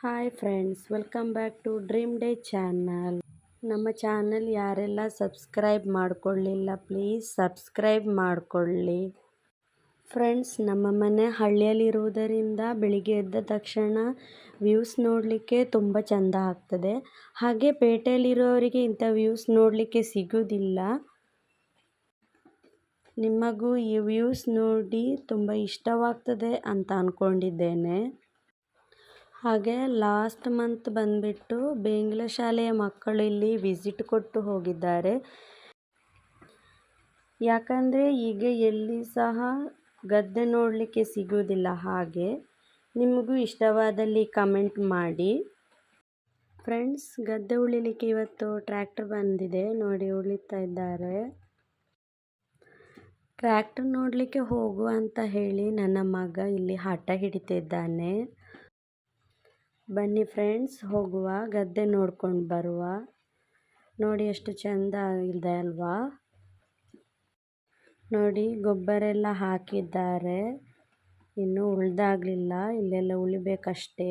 Hi friends, welcome back to dream day channel. ನಮ್ಮ channel ಯಾರೆಲ್ಲ subscribe ಮಾಡ್ಕೊಳ್ಳಿಲ್ಲ, please subscribe ಮಾಡಿಕೊಳ್ಳಿ. ಫ್ರೆಂಡ್ಸ್, ನಮ್ಮ ಮನೆ ಹಳ್ಳಿಯಲ್ಲಿರುವುದರಿಂದ ಬೆಳಿಗ್ಗೆ ಎದ್ದ ತಕ್ಷಣ ವ್ಯೂಸ್ ನೋಡಲಿಕ್ಕೆ ತುಂಬ ಚೆಂದ ಆಗ್ತದೆ. ಹಾಗೆ ಪೇಟೆಯಲ್ಲಿರೋರಿಗೆ ಇಂಥ ವ್ಯೂಸ್ ನೋಡಲಿಕ್ಕೆ ಸಿಗೋದಿಲ್ಲ. ನಿಮಗೂ ಈ ವ್ಯೂಸ್ ನೋಡಿ ತುಂಬ ಇಷ್ಟವಾಗ್ತದೆ ಅಂತ ಅಂದ್ಕೊಂಡಿದ್ದೇನೆ ಹಾಗೆ ಲಾಸ್ಟ್ ಮಂತ್ ಬಂದುಬಿಟ್ಟು ಬೇಂಗ್ಲ ಶಾಲೆಯ ಮಕ್ಕಳು ಇಲ್ಲಿ ವಿಸಿಟ್ ಕೊಟ್ಟು ಹೋಗಿದ್ದಾರೆ. ಯಾಕಂದರೆ ಈಗ ಎಲ್ಲಿ ಸಹ ಗದ್ದೆ ನೋಡಲಿಕ್ಕೆ ಸಿಗುವುದಿಲ್ಲ ಹಾಗೆ. ನಿಮಗೂ ಇಷ್ಟವಾದಲ್ಲಿ ಕಮೆಂಟ್ ಮಾಡಿ. ಫ್ರೆಂಡ್ಸ್ ಗದ್ದೆ ಉಳಿಲಿಕ್ಕೆ ಇವತ್ತು ಟ್ರ್ಯಾಕ್ಟರ್ ಬಂದಿದೆ. ನೋಡಿ ಉಳಿತಾ ಇದ್ದಾರೆ. ಟ್ರ್ಯಾಕ್ಟರ್ ನೋಡಲಿಕ್ಕೆ ಹೋಗು ಅಂತ ಹೇಳಿ ನನ್ನ ಮಗ ಇಲ್ಲಿ ಹಠ ಹಿಡಿತಿದ್ದಾನೆ. ಬನ್ನಿ ಫ್ರೆಂಡ್ಸ್, ಹೋಗುವ, ಗದ್ದೆ ನೋಡ್ಕೊಂಡು ಬರುವ. ನೋಡಿ ಎಷ್ಟು ಚೆಂದ ಇದೆ ಅಲ್ವಾ? ನೋಡಿ ಗೊಬ್ಬರ ಎಲ್ಲ ಹಾಕಿದ್ದಾರೆ. ಇನ್ನೂ ಉಳ್ದಾಗಲಿಲ್ಲ, ಇಲ್ಲೆಲ್ಲ ಉಳಿಬೇಕಷ್ಟೇ.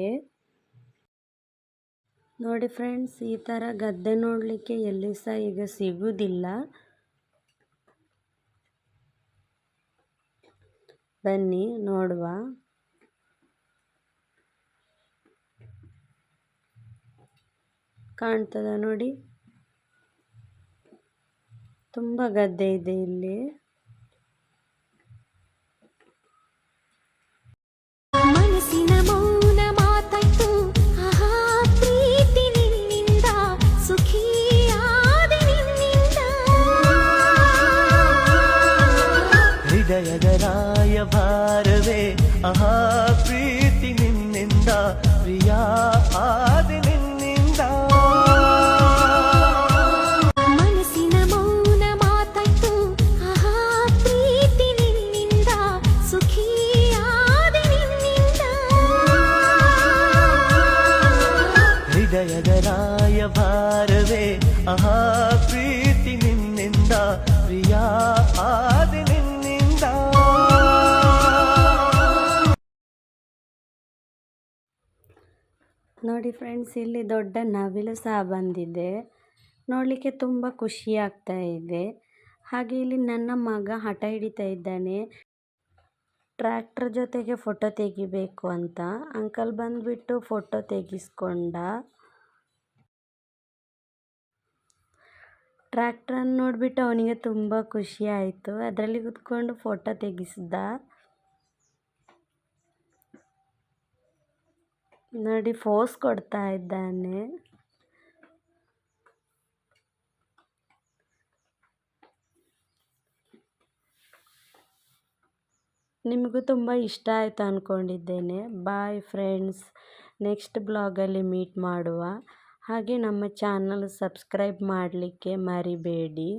ನೋಡಿ ಫ್ರೆಂಡ್ಸ್, ಈ ಥರ ಗದ್ದೆ ನೋಡಲಿಕ್ಕೆ ಎಲ್ಲಿ ಸಹ ಈಗ ಸಿಗುವುದಿಲ್ಲ ಬನ್ನಿ, ನೋಡುವ. ಕಾಣ್ತದ ನೋಡಿ. ತುಂಬ ಗದ್ದೆ ಇದೆ ಇಲ್ಲಿ. ಮೌನ ಮಾತಾಯ್ತು. ಆಹಾ ಪ್ರೀತಿ ನಿನ್ನಿಂದ ಪ್ರಿಯಾ ಆ ಹೃದಯದ ರಾಯಭಾರವೇ ಆಹಾ ಪ್ರೀತಿ ನಿನ್ನಿಂದ ಪ್ರಿಯ ಆದಿ ಹೃದಯದ ರಾಯಭಾರವೇ ಆಹಾ, ಪ್ರೀತಿ ನಿನ್ನಿಂದ, ಪ್ರಿಯ, ಆದಿ ನಿನ್ನಿಂದ. ನೋಡಿ ಫ್ರೆಂಡ್ಸ್, ಇಲ್ಲಿ ದೊಡ್ಡ ನವಿಲು ಸಹ ಬಂದಿದೆ. ನೋಡಲಿಕ್ಕೆ ತುಂಬ ಖುಷಿ ಆಗ್ತಾ ಇದೆ. ಹಾಗೆ ಇಲ್ಲಿ ನನ್ನ ಮಗ ಹಠ ಹಿಡಿತಾ ಇದ್ದಾನೆ. ಟ್ರ್ಯಾಕ್ಟರ್ ಜೊತೆಗೆ ಫೋಟೋ ತೆಗಿಬೇಕು ಅಂತ. ಅಂಕಲ್ ಬಂದುಬಿಟ್ಟು ಫೋಟೋ ತೆಗಿಸ್ಕೊಂಡ. ಟ್ರ್ಯಾಕ್ಟ್ರನ್ನು ನೋಡಿಬಿಟ್ಟು ಅವನಿಗೆ ತುಂಬ ಖುಷಿ ಆಯಿತು. ಅದರಲ್ಲಿ ಕೂತ್ಕೊಂಡು ಫೋಟೋ ತೆಗೆಸಿದ್ದ. ನೋಡಿ ಫೋಸ್ ಕೊಡ್ತಾ ಇದ್ದಾನೆ. ನಿಮಗೂ ತುಂಬ ಇಷ್ಟ ಆಯಿತು ಅಂದ್ಕೊಂಡಿದ್ದೇನೆ ಬಾಯ್ ಫ್ರೆಂಡ್ಸ್ ನೆಕ್ಸ್ಟ್ ಬ್ಲಾಗಲ್ಲಿ ಮೀಟ್ ಮಾಡುವ. ಹಾಗೆ ನಮ್ಮ ಚಾನಲ್ ಸಬ್ಸ್ಕ್ರೈಬ್ ಮಾಡಲಿಕ್ಕೆ ಮರಿಬೇಡಿ.